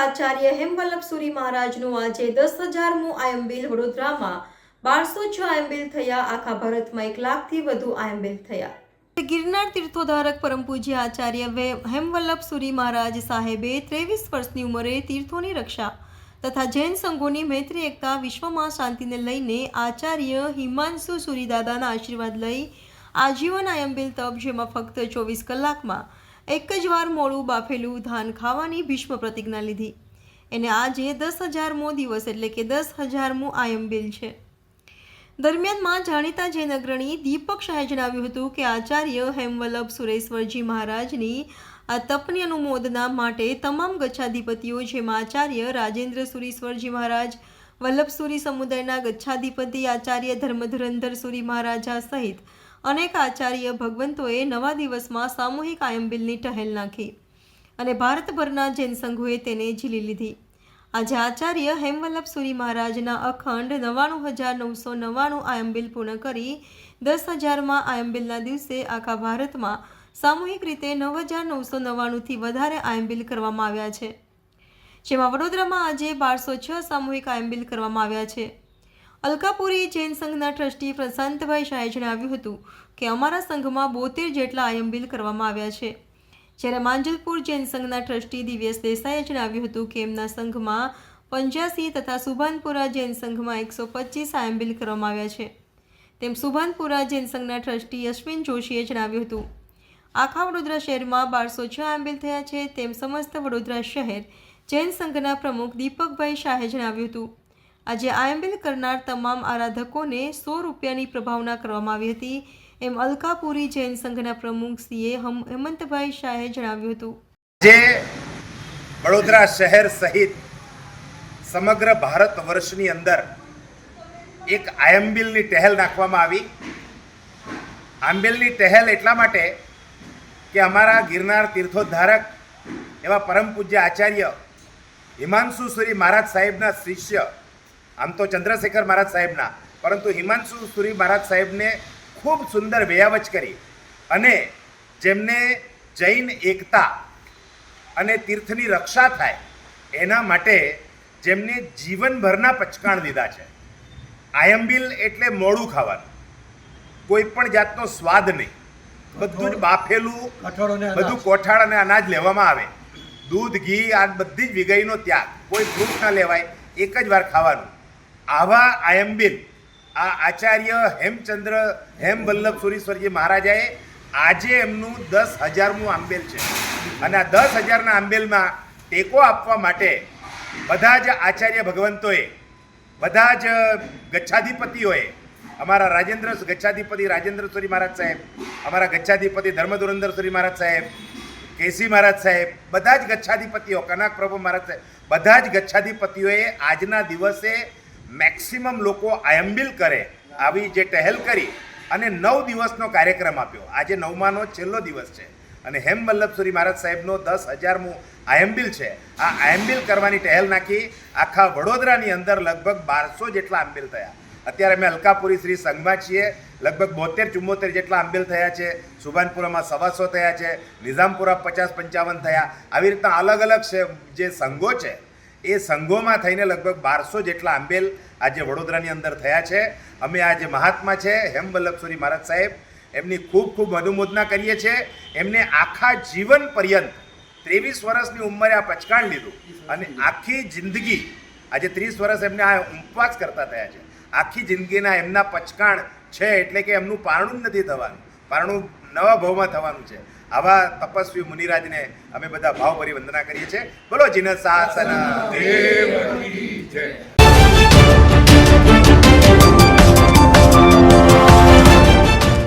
આચાર્ય હેમવલ્લભસુરી મહારાજનું આજે દસ હજારમું આયંબિલ વડોદરામાં બારસો છ આયંબિલ થયા. આખા ભારતમાં એક લાખથી વધુ આયંબિલ થયા. ગિરનાર તીર્થોધારક પરમ પૂજ્ય આચાર્ય હેમવલ્લભસુરી હેમવલ્લભ સુરી મહારાજ સાહેબે ત્રેવીસ વર્ષની ઉંમરે તીર્થોની રક્ષા તથા જૈન સંઘોની મૈત્રી એકતા, વિશ્વમાં શાંતિને લઈને આચાર્ય હિમાંશુ સુરીદાદાના આશીર્વાદ લઈ આજીવન આયંબિલ તપ, જેમાં ફક્ત ચોવીસ કલાકમાં એક જ વાર મોડું બાફેલું ધાન ખાવાની ભીષ્મ પ્રતિજ્ઞા લીધી. એને આજે દસ હજારમો દિવસ એટલે કે દસ હજારમું આયંબિલ છે. દરમિયાનમાં જાણીતા જૈન અગ્રણી દીપક શાહે જણાવ્યું હતું કે આચાર્ય હેમવલ્લભ સુરેશ્વરજી મહારાજની આ તપની અનુમોદના માટે તમામ ગચ્છાધિપતિઓ જેમાં આચાર્ય રાજેન્દ્ર સુરીશ્વરજી મહારાજ, વલ્લભસુરી સમુદાયના ગચ્છાધિપતિ આચાર્ય ધર્મધુરંધર સુરી મહારાજા સહિત અનેક આચાર્ય ભગવંતોએ નવા દિવસમાં સામૂહિક આયંબિલની ટહેલ નાખી અને ભારતભરના જૈન સંઘોએ તેને ઝીલી લીધી. આજે આચાર્ય હેમવલ્લભ સુરી મહારાજના અખંડ નવ્વાણું હજાર નવસો નવ્વાણું આયંબિલ પૂર્ણ કરી દસ હજારમાં આયંબિલના દિવસે આખા ભારતમાં સામૂહિક રીતે નવ હજાર નવસો નવ્વાણુંથી વધારે આયંબિલ કરવામાં આવ્યા છે. જેમાં વડોદરામાં આજે બારસો છ સામૂહિક આયંબિલ કરવામાં આવ્યા છે. અલકાપુરી જૈન સંઘના ટ્રસ્ટી પ્રશાંતભાઈ શાહે જણાવ્યું હતું કે અમારા સંઘમાં બોતેર જેટલા આયંબિલ કરવામાં આવ્યા છે. જ્યારે માંજલપુર જૈન સંઘના ટ્રસ્ટી દિવ્યેશ દેસાઈએ જણાવ્યું હતું કે એમના સંઘમાં પંચ્યાસી તથા સુભાનપુરા જૈન સંઘમાં એકસો પચીસ આયંબિલ કરવામાં આવ્યા છે. તેમ સુભાનપુરા જૈન સંઘના ટ્રસ્ટી અશ્વિન જોશીએ જણાવ્યું હતું, આખા વડોદરા શહેરમાં બારસો છ આંબિલ થયા છે. તેમ સમસ્ત વડોદરા શહેર જૈન સંઘના પ્રમુખ દીપકભાઈ શાહે જણાવ્યું હતું આજે આયંબિલ કરનાર તમામ આરાધકોને સો રૂપિયાની પ્રભાવના કરવામાં આવી હતી. એમ અલકાપુરી જૈન સંઘના પ્રમુખ સીએ હમ, હેમંતભાઈ શાહે જણાવ્યું હતું. જે વડોદરા શહેર સહિત સમગ્ર ભારત વર્ષની અંદર એક આયંબિલની ટહેલ નાખવામાં આવી. આંબિલની ટહેલ એટલા માટે કે અમારા ગિરનાર તીર્થોદ્ધારક એવા પરમ પૂજ્ય આચાર્ય હિમાંશુ સુરી મહારાજ સાહેબના શિષ્ય આમ તો ચંદ્રશેખર મહારાજ સાહેબના. પરંતુ હિમાંશુ સુરી મહારાજ સાહેબને ખૂબ સુંદર વેયાવચ કરી. અને જેમને જૈન એકતા અને તીર્થની રક્ષા થાય એના માટે જેમને જીવનભરના પચકાણ દીધા છે. આયંબિલ એટલે મોડું ખાવાનું. કોઈ પણ જાતનો સ્વાદ નહીં. બધું જ બાફેલું. બધું કોઠાળ અને અનાજ લેવામાં આવે. દૂધ ઘી આ બધી જ વિગઈનો ત્યાગ. કોઈ ફ્રૂટ ના લેવાય એક જ વાર ખાવાનું. આવા આયંબિન, આ આચાર્ય હેમચંદ્ર હેમ વલ્લભ સુરીશ્વરજી મહારાજાએ આજે એમનું દસ હજારમું આંબેલ છે. અને આ દસ હજારના આંબેલમાં ટેકો આપવા માટે બધા જ આચાર્ય ભગવંતોએ, બધા જ ગચ્છાધિપતિઓએ, અમારા રાજેન્દ્ર ગચ્છાધિપતિ રાજેન્દ્ર સુરી મહારાજ સાહેબ, અમારા ગચ્છાધિપતિ ધર્મધુરંદર સુરી મહારાજ સાહેબ, કેસી મહારાજ સાહેબ, બધા જ ગચ્છાધિપતિઓ કનક પ્રભુ મહારાજ સાહેબ, બધા જ ગચ્છાધિપતિઓએ આજના દિવસે મેક્સિમમ લોકો આયંબિલ કરે આવી જે ટહેલ કરી અને નવ દિવસનો કાર્યક્રમ આપ્યો. આજે નવમાનો છેલ્લો દિવસ છે. અને હેમ વલ્લભસુરી મહારાજ સાહેબનો દસ હજારમું આયંબિલ છે. આ આયંબિલ કરવાની ટહેલ નાખી આખા વડોદરાની અંદર લગભગ બારસો જેટલા આંબિલ થયા. અત્યારે અમે અલકાપુરી શ્રી સંઘમાં છીએ. લગભગ બોતેર, ચુમ્મોતેર જેટલા આંબિલ થયા છે. સુભાનપુરામાં સવાસો થયા છે. નિઝામપુરા પચાસ પંચાવન થયા. આવી રીતના અલગ અલગ છે જે સંઘો છે એ સંઘોમાં થઈને લગભગ બારસો જેટલા આંબેલ આજે વડોદરાની અંદર થયા છે. અમે આ જે મહાત્મા છે, હેમ વલ્લભસુરી મહારાજ સાહેબ, એમની ખૂબ ખૂબ અનુમોદના કરીએ છીએ. એમને આખા જીવન પર્યંત ત્રેવીસ વર્ષની ઉંમરે આ પચકાણ લીધું. અને આખી જિંદગી આજે ત્રીસ વર્ષ એમને આ ઉપવાસ કરતા થયા છે. આખી જિંદગીના એમના પચકાણ છે એટલે કે એમનું પારણું જ નથી થવાનું. પારણું નવા ભાવમાં થવાનું છે. આવા તપસ્વી મુનિરાજને અમે બધા ભાવભરી વંદના કરીએ છીએ. બોલો જીનસ શાસન દેવની જય.